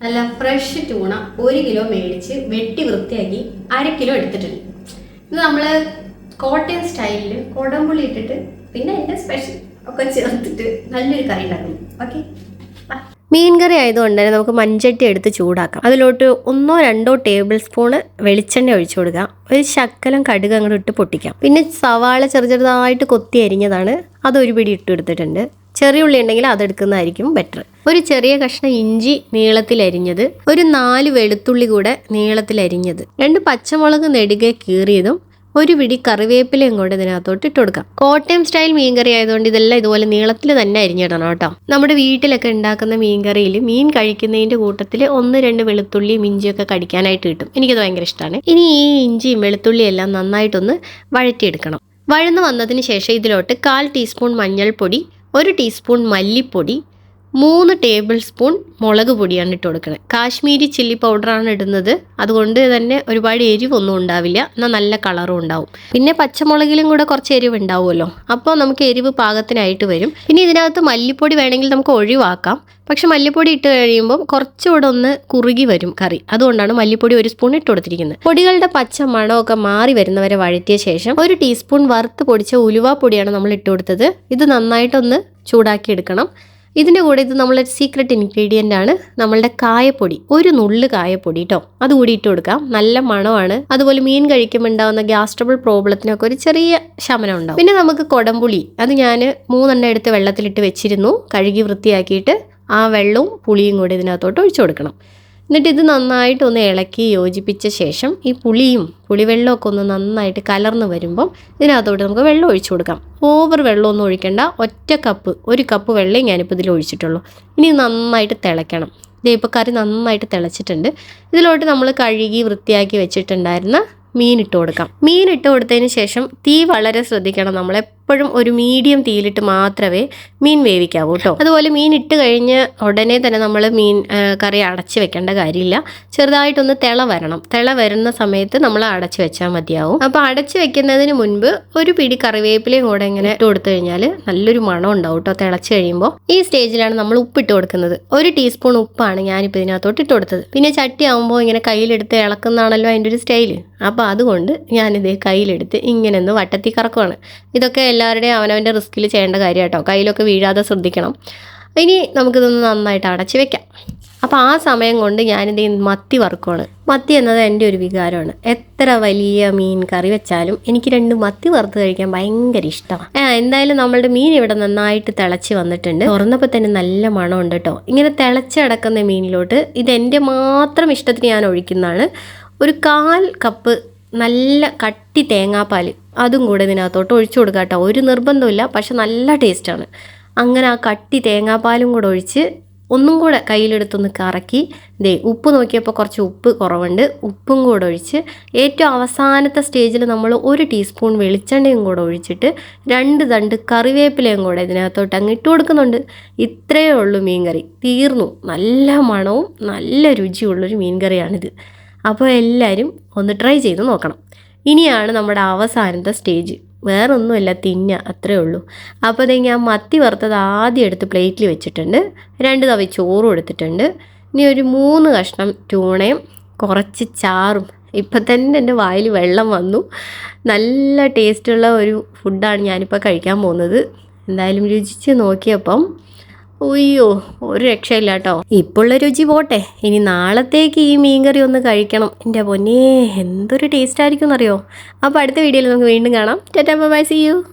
നല്ല fresh tuna ഒരു kilo മേടിച്ച് വെട്ടി വൃത്തിയാക്കി അര കിലോ എടുത്തിട്ടുണ്ട്. ഇത് നമ്മൾ കോട്ടയം സ്റ്റൈലിൽ കൊടംപുളി ഇട്ടിട്ട് പിന്നെ എന്റെ സ്പെഷ്യൽ ഒക്കെ ചേർത്തിട്ട് നല്ലൊരു കറി ഉണ്ടാക്കും ഓക്കെ മീൻ കറി ആയതുകൊണ്ട് തന്നെ നമുക്ക് മൺചട്ടി എടുത്ത് ചൂടാക്കാം. അതിലോട്ട് ഒന്നോ രണ്ടോ ടേബിൾ സ്പൂണ് വെളിച്ചെണ്ണ ഒഴിച്ചു കൊടുക്കാം ഒരു ശക്കലം കടുക് അങ്ങോട്ട് ഇട്ട് പൊട്ടിക്കാം. പിന്നെ സവാള ചെറു ചെറുതായിട്ട് കൊത്തി അരിഞ്ഞതാണ്. അതൊരു പിടി ഇട്ട് എടുത്തിട്ടുണ്ട് ചെറിയ ഉള്ളി ഉണ്ടെങ്കിൽ അതെടുക്കുന്നതായിരിക്കും ബെറ്റർ ഒരു ചെറിയ കഷ്ണം ഇഞ്ചി നീളത്തിൽ അരിഞ്ഞത്. ഒരു നാല് വെളുത്തുള്ളി കൂടെ നീളത്തിൽ അരിഞ്ഞത്. രണ്ട് പച്ചമുളക് നെടുകെ കീറിയതും ഒരു പിടി കറിവേപ്പിലയും കൊണ്ട് ഇതിനകത്തോട്ട് ഇട്ട് കൊടുക്കാം. കോട്ടയം സ്റ്റൈൽ മീൻകറി ആയതുകൊണ്ട് ഇതെല്ലാം ഇതുപോലെ നീളത്തിൽ തന്നെ അരിഞ്ഞിടണം കേട്ടോ. നമ്മുടെ വീട്ടിലൊക്കെ ഉണ്ടാക്കുന്ന മീൻകറിയിൽ മീൻ കഴിക്കുന്നതിന്റെ കൂട്ടത്തിൽ ഒന്ന് രണ്ട് വെളുത്തുള്ളിയും ഇഞ്ചിയൊക്കെ കടിക്കാനായിട്ട് കിട്ടും. എനിക്കത് ഭയങ്കര ഇഷ്ടമാണ് ഇനി ഈ ഇഞ്ചിയും വെളുത്തുള്ളിയും എല്ലാം നന്നായിട്ടൊന്ന് വഴറ്റിയെടുക്കണം. വഴന്നു വന്നതിന് ശേഷം ഇതിലോട്ട് കാൽ ടീസ്പൂൺ മഞ്ഞൾപ്പൊടി ഒരു ടീസ്പൂൺ മല്ലിപ്പൊടി മൂന്ന് ടേബിൾ സ്പൂൺ മുളക് പൊടിയാണ് ഇട്ട് കൊടുക്കുന്നത് കാശ്മീരി ചില്ലി പൗഡറാണ് ഇടുന്നത്. അതുകൊണ്ട് തന്നെ ഒരുപാട് എരിവൊന്നും ഉണ്ടാവില്ല. എന്നാൽ നല്ല കളറും ഉണ്ടാവും. പിന്നെ പച്ചമുളകിലും കൂടെ കുറച്ച് എരിവ് ഉണ്ടാവുമല്ലോ അപ്പോൾ നമുക്ക് എരിവ് പാകത്തിനായിട്ട് വരും. പിന്നെ ഇതിനകത്ത് മല്ലിപ്പൊടി വേണമെങ്കിൽ നമുക്ക് ഒഴിവാക്കാം. പക്ഷെ മല്ലിപ്പൊടി ഇട്ട് കഴിയുമ്പോൾ കുറച്ചുകൂടെ ഒന്ന് കുറുകി വരും കറി. അതുകൊണ്ടാണ് മല്ലിപ്പൊടി ഒരു സ്പൂൺ ഇട്ട് കൊടുത്തിരിക്കുന്നത്. പൊടികളുടെ പച്ച മണമൊക്കെ മാറി വരുന്നവരെ വഴറ്റിയ ശേഷം ഒരു ടീസ്പൂൺ വറുത്ത് പൊടിച്ച ഉലുവ പൊടിയാണ് നമ്മൾ ഇട്ട് കൊടുത്തത്. ഇത് നന്നായിട്ടൊന്ന് ചൂടാക്കി എടുക്കണം. ഇതിന്റെ കൂടെ ഇത് നമ്മളൊരു സീക്രട്ട് ഇൻഗ്രീഡിയന്റ് ആണ്. നമ്മളുടെ കായപ്പൊടി. ഒരു നുള്ള് കായപ്പൊടി കേട്ടോ അത് കൂടി ഇട്ട് കൊടുക്കാം. നല്ല മണമാണ്. അതുപോലെ മീൻ കഴിക്കുമ്പോൾ ഉണ്ടാകുന്ന ഗ്യാസ് ട്രബിൾ പ്രോബ്ലത്തിനൊക്കെ ഒരു ചെറിയ ശമനം ഉണ്ടാവും. പിന്നെ നമുക്ക് കൊടംപുളി. അത് ഞാൻ മൂന്നെണ്ണം എടുത്ത് വെള്ളത്തിലിട്ട് വെച്ചിരുന്നു. കഴുകി വൃത്തിയാക്കിയിട്ട് ആ വെള്ളവും പുളിയും കൂടി ഇതിനകത്തോട്ട് ഒഴിച്ചു കൊടുക്കണം. എന്നിട്ട് ഇത് നന്നായിട്ടൊന്ന് ഇളക്കി യോജിപ്പിച്ച ശേഷം ഈ പുളിയും പുളിവെള്ളമൊക്കെ ഒന്ന് നന്നായിട്ട് കലർന്ന് വരുമ്പം ഇതിനകത്തോട്ട് നമുക്ക് വെള്ളം ഒഴിച്ചു കൊടുക്കാം. ഓവർ വെള്ളമൊന്നും ഒഴിക്കേണ്ട. ഒറ്റ കപ്പ് ഒരു കപ്പ് വെള്ളം ഞാനിപ്പോൾ ഇതിൽ ഒഴിച്ചിട്ടുള്ളൂ. ഇനി നന്നായിട്ട് തിളയ്ക്കണം. ഇതേ ഇപ്പോൾ കറി നന്നായിട്ട് തിളച്ചിട്ടുണ്ട്. ഇതിലോട്ട് നമ്മൾ കഴുകി വൃത്തിയാക്കി വെച്ചിട്ടുണ്ടായിരുന്ന മീൻ ഇട്ട് കൊടുക്കാം. മീൻ ഇട്ട് കൊടുത്തതിന് ശേഷം തീ വളരെ ശ്രദ്ധിക്കണം. നമ്മൾ എപ്പോഴും ഒരു മീഡിയം തീയിലിട്ട് മാത്രമേ മീൻ വേവിക്കാവൂ കേട്ടോ അതുപോലെ മീൻ ഇട്ട് കഴിഞ്ഞ് ഉടനെ തന്നെ നമ്മൾ മീൻ കറി അടച്ച് വെക്കേണ്ട കാര്യമില്ല. ചെറുതായിട്ടൊന്ന് തിള വരണം. തിള വരുന്ന സമയത്ത് നമ്മൾ അടച്ച് വെച്ചാൽ മതിയാവും. അപ്പോൾ അടച്ച് വെക്കുന്നതിന് മുൻപ് ഒരു പിടി കറിവേപ്പിലയും കൂടെ ഇങ്ങനെ ഇട്ട് കൊടുത്തു കഴിഞ്ഞാൽ നല്ലൊരു മണം ഉണ്ടാവും കേട്ടോ തിളച്ച് കഴിയുമ്പോൾ. ഈ സ്റ്റേജിലാണ് നമ്മൾ ഉപ്പിട്ട് കൊടുക്കുന്നത്. ഒരു ടീസ്പൂൺ ഉപ്പാണ് ഞാനിപ്പോൾ ഇതിനകത്തോട്ട് ഇട്ട് കൊടുത്തത്. പിന്നെ ചട്ടി ആകുമ്പോൾ ഇങ്ങനെ കയ്യിലെടുത്ത് ഇളക്കുന്നതാണല്ലോ അതിന്റെ ഒരു സ്റ്റൈൽ. അപ്പോൾ അതുകൊണ്ട് ഞാനിത് കയ്യിലെടുത്ത് ഇങ്ങനെ ഒന്ന് വട്ടത്തി കറക്കുവാണ്. ഇതൊക്കെ എല്ലാവരുടെയും അവനവന്റെ റിസ്കിൽ ചെയ്യേണ്ട കാര്യം കേട്ടോ കയ്യിലൊക്കെ വീഴാതെ ശ്രദ്ധിക്കണം. ഇനി നമുക്കിതൊന്ന് നന്നായിട്ട് അടച്ച് വെക്കാം. അപ്പോൾ ആ സമയം കൊണ്ട് ഞാനിത് മത്തി വറുക്കുവാണ്. മത്തി എന്നത് എന്റെ ഒരു വികാരമാണ്. എത്ര വലിയ മീൻ കറി വെച്ചാലും എനിക്ക് രണ്ട് മത്തി വറുത്ത് കഴിക്കാൻ ഭയങ്കര ഇഷ്ടമാണ്. എന്തായാലും നമ്മളുടെ മീൻ ഇവിടെ നന്നായിട്ട് തിളച്ച് വന്നിട്ടുണ്ട്. തുറന്നപ്പോൾ തന്നെ നല്ല മണമുണ്ട് കേട്ടോ. ഇങ്ങനെ തിളച്ചടക്കുന്ന മീനിലോട്ട് ഇത് എന്റെ മാത്രം ഇഷ്ടത്തിന് ഞാൻ ഒഴിക്കുന്നതാണ്. ഒരു കാൽ കപ്പ് നല്ല കട്ടി തേങ്ങാപ്പാൽ അതും കൂടെ ഇതിനകത്തോട്ട് ഒഴിച്ചു കൊടുക്കുക കേട്ടോ ഒരു നിർബന്ധമില്ല പക്ഷെ നല്ല ടേസ്റ്റാണ്. അങ്ങനെ ആ കട്ടി തേങ്ങാപ്പാലും കൂടെ ഒഴിച്ച് ഒന്നും കൂടെ കയ്യിലെടുത്തൊന്ന് കറക്കി ദേ ഉപ്പ് നോക്കിയപ്പോൾ കുറച്ച് ഉപ്പ് കുറവുണ്ട്. ഉപ്പും കൂടെ ഒഴിച്ച് ഏറ്റവും അവസാനത്തെ സ്റ്റേജിൽ നമ്മൾ ഒരു ടീസ്പൂൺ വെളിച്ചെണ്ണയും കൂടെ ഒഴിച്ചിട്ട് രണ്ട് തണ്ട് കറിവേപ്പിലയും കൂടെ ഇതിനകത്തോട്ട് അങ്ങ് ഇട്ട് കൊടുക്കുന്നുണ്ട്. ഇത്രയേ ഉള്ളൂ മീൻകറി. തീർന്നു. നല്ല മണവും നല്ല രുചിയുള്ളൊരു മീൻകറിയാണിത്. അപ്പോൾ എല്ലാവരും ഒന്ന് ട്രൈ ചെയ്ത് നോക്കണം. ഇനിയാണ് നമ്മുടെ അവസാനത്തെ സ്റ്റേജ് വേറൊന്നുമില്ല തിന്ന അത്രേ ഉള്ളൂ. അപ്പോൾ അതേ ഞാൻ മത്തി വറുത്തത് ആദ്യം എടുത്ത് പ്ലേറ്റിൽ വെച്ചിട്ടുണ്ട്. രണ്ട് തവി ചോറും എടുത്തിട്ടുണ്ട്. ഇനി ഒരു മൂന്ന് കഷ്ണം ട്യൂണയും കുറച്ച് ചാറും. ഇപ്പം തന്നെ എന്റെ വായിൽ വെള്ളം വന്നു. നല്ല ടേസ്റ്റുള്ള ഒരു ഫുഡാണ് ഞാനിപ്പോൾ കഴിക്കാൻ പോകുന്നത്. എന്തായാലും രുചിച്ച് നോക്കിയപ്പം ഉയ്യോ ഒരു രക്ഷയില്ല കേട്ടോ ഇപ്പോഴുള്ള രുചി പോട്ടെ. ഇനി നാളത്തേക്ക് ഈ മീൻകറി ഒന്ന് കഴിക്കണം. എന്റെ പൊന്നേ എന്തൊരു ടേസ്റ്റ് ആയിരിക്കും എന്നറിയോ അപ്പോൾ അടുത്ത വീഡിയോയിൽ നമുക്ക് വീണ്ടും കാണാം. Tata bye see you.